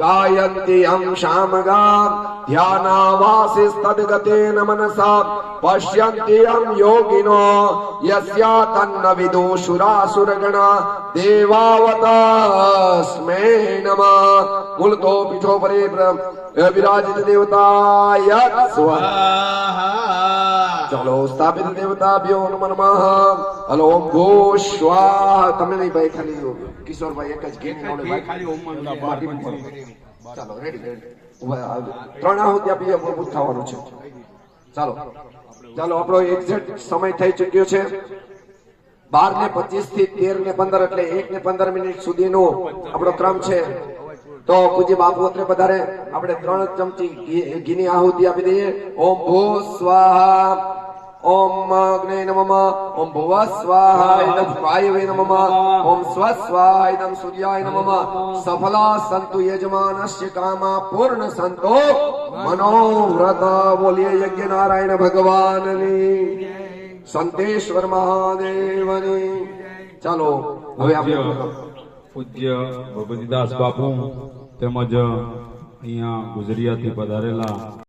गायन्त्यं श्यामगा ध्यानावासिस्तद्गतेन मनसा पश्यन्त्यं योगिनो यस्या तन्न विदुषुरासुरगणा देवावतास्मै नमः मूलतो पीठोपरे विराजित देवताय स्वाहा ચલો સ્થાપિત દેવતાભ્યો નમઃ નમઃ. હલો ઓમ ગો સ્વાહ. તમે નહીં ભાઈ ખાલી કિશોરભાઈ એક જ ગેમ બોલે ભાઈ ખાલી ઓમ ચાલો રેડી રેડી ત્રણ આહુતિ આપી પૂરું થવાનું છે. ચાલો. ચાલો આપણો એક્ઝેક્ટ સમય થઈ ચુક્યો છે. બાર ને પચીસથી તેર ને પંદર એટલે એક ને પંદર મિનિટ સુધીનો આપણો ક્રમ છે. તો પૂજ્ય બાપુ અત્રે પધારે. આપણે ત્રણ ચમચી ઘીની આહુતિ આપી દઈએ. ઓમ ભૂ સ્વાહા. ઓમ અગ્ને નમઃ. ઓમ ભુવ સ્વાહા. ઇદમ વાયવે નમઃ. ઓમ સ્વ સ્વાહા ઇદમ સૂર્યાય નમઃ. સફલા સંતુ યજમાનસ્ય કામા પૂર્ણ સંતો મનોવ્રત. બોલીએ યજ્ઞ નારાયણ ભગવાનની. સંતેશ્વર મહાદેવની. ચાલો હવે આપણે પૂજ્ય ભગવતીદાસ બાપુ તેમજ અહીંયા ગુજરિયાથી પધારેલા